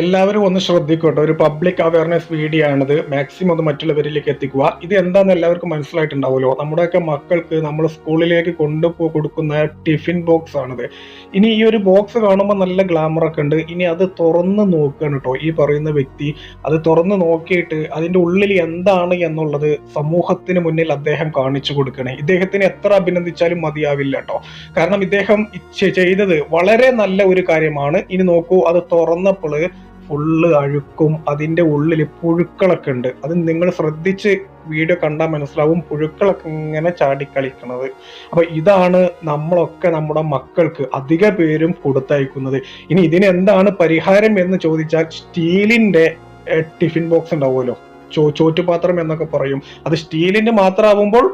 എല്ലാവരും ഒന്ന് ശ്രദ്ധിക്കട്ടെ. ഒരു പബ്ലിക് അവയർനെസ് വീഡിയോ ആണിത്. മാക്സിമം അത് മറ്റുള്ളവരിലേക്ക് എത്തിക്കുക. ഇത് എന്താണെന്ന് എല്ലാവർക്കും മനസ്സിലായിട്ടുണ്ടാവുമല്ലോ. നമ്മുടെയൊക്കെ മക്കൾക്ക് നമ്മൾ സ്കൂളിലേക്ക് കൊണ്ടുപോ കൊടുക്കുന്ന ടിഫിൻ ബോക്സ് ആണിത്. ഇനി ഈ ഒരു ബോക്സ് കാണുമ്പോൾ നല്ല ഗ്ലാമർ ഒക്കെ ഉണ്ട്. ഇനി അത് തുറന്ന് നോക്കുകയാണ് കേട്ടോ ഈ പറയുന്ന വ്യക്തി അത് തുറന്ന് നോക്കിയിട്ട് അതിന്റെ ഉള്ളിൽ എന്താണ് എന്നുള്ളത് സമൂഹത്തിന് മുന്നിൽ അദ്ദേഹം കാണിച്ചു കൊടുക്കണേ. ഇദ്ദേഹത്തിന് എത്ര അഭിനന്ദിച്ചാലും മതിയാവില്ല കേട്ടോ കാരണം ഇദ്ദേഹം ചെയ്തത് വളരെ നല്ല ഒരു കാര്യമാണ്. ഇനി നോക്കൂ അത് തുറന്നപ്പോൾ ഫുള്ള് അഴുക്കും അതിന്റെ ഉള്ളിൽ പുഴുക്കളൊക്കെ ഉണ്ട്. അത് നിങ്ങൾ ശ്രദ്ധിച്ച് വീഡിയോ കണ്ടാൽ മനസ്സിലാവും പുഴുക്കളൊക്കെ ഇങ്ങനെ ചാടിക്കളിക്കണത്. അപ്പോൾ ഇതാണ് നമ്മളൊക്കെ നമ്മുടെ മക്കൾക്ക് അധിക പേരും കൊടുത്തയക്കുന്നത്. ഇനി ഇതിനെന്താണ് പരിഹാരം എന്ന് ചോദിച്ചാൽ സ്റ്റീലിന്റെ ടിഫിൻ ബോക്സ് ഉണ്ടാവുമല്ലോ. ചോറ്റുപാത്രം എന്നൊക്കെ പറയും. അത് സ്റ്റീലിന്റെ മാത്രമാവുമ്പോൾ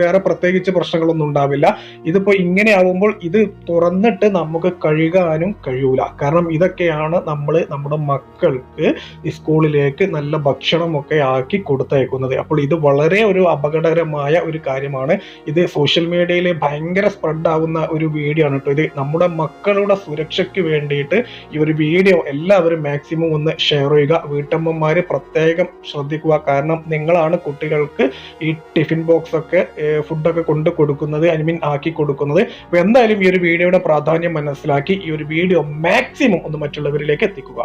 വേറെ പ്രത്യേകിച്ച് പ്രശ്നങ്ങളൊന്നും ഉണ്ടാവില്ല. ഇതിപ്പോ ഇങ്ങനെ ആവുമ്പോൾ ഇത് തുറന്നിട്ട് നമുക്ക് കഴുകാനും കഴിയൂല. കാരണം ഇതൊക്കെയാണ് നമ്മൾ നമ്മുടെ മക്കൾക്ക് സ്കൂളിലേക്ക് നല്ല ഭക്ഷണമൊക്കെ ആക്കി കൊടുത്തയക്കുന്നത് അപ്പോൾ ഇത് വളരെ ഒരു അപകടകരമായ ഒരു കാര്യമാണ്. ഇത് സോഷ്യൽ മീഡിയയിൽ ഭയങ്കര സ്പ്രെഡ് ആവുന്ന ഒരു വീഡിയോ ആണ് കേട്ടോ ഇത്. നമ്മുടെ മക്കളുടെ സുരക്ഷയ്ക്ക് വേണ്ടിയിട്ട് ഈ ഒരു വീഡിയോ എല്ലാവരും മാക്സിമം ഒന്ന് ഷെയർ ചെയ്യുക. വീട്ടമ്മമാര് പ്രത്യേകം ശ്രദ്ധിക്കുക. കാരണം നിങ്ങളാണ് കുട്ടികൾക്ക് ഈ ടിഫിൻ ബോക്സ് ഒക്കെ ഫുഡൊക്കെ കൊണ്ട് കൊടുക്കുന്നത് ഐ മീൻ ആക്കി കൊടുക്കുന്നത്. അപ്പൊ എന്തായാലും ഈ ഒരു വീഡിയോയുടെ പ്രാധാന്യം മനസ്സിലാക്കി ഈ ഒരു വീഡിയോ മാക്സിമം ഒന്ന് മറ്റുള്ളവരിലേക്ക് എത്തിക്കുക.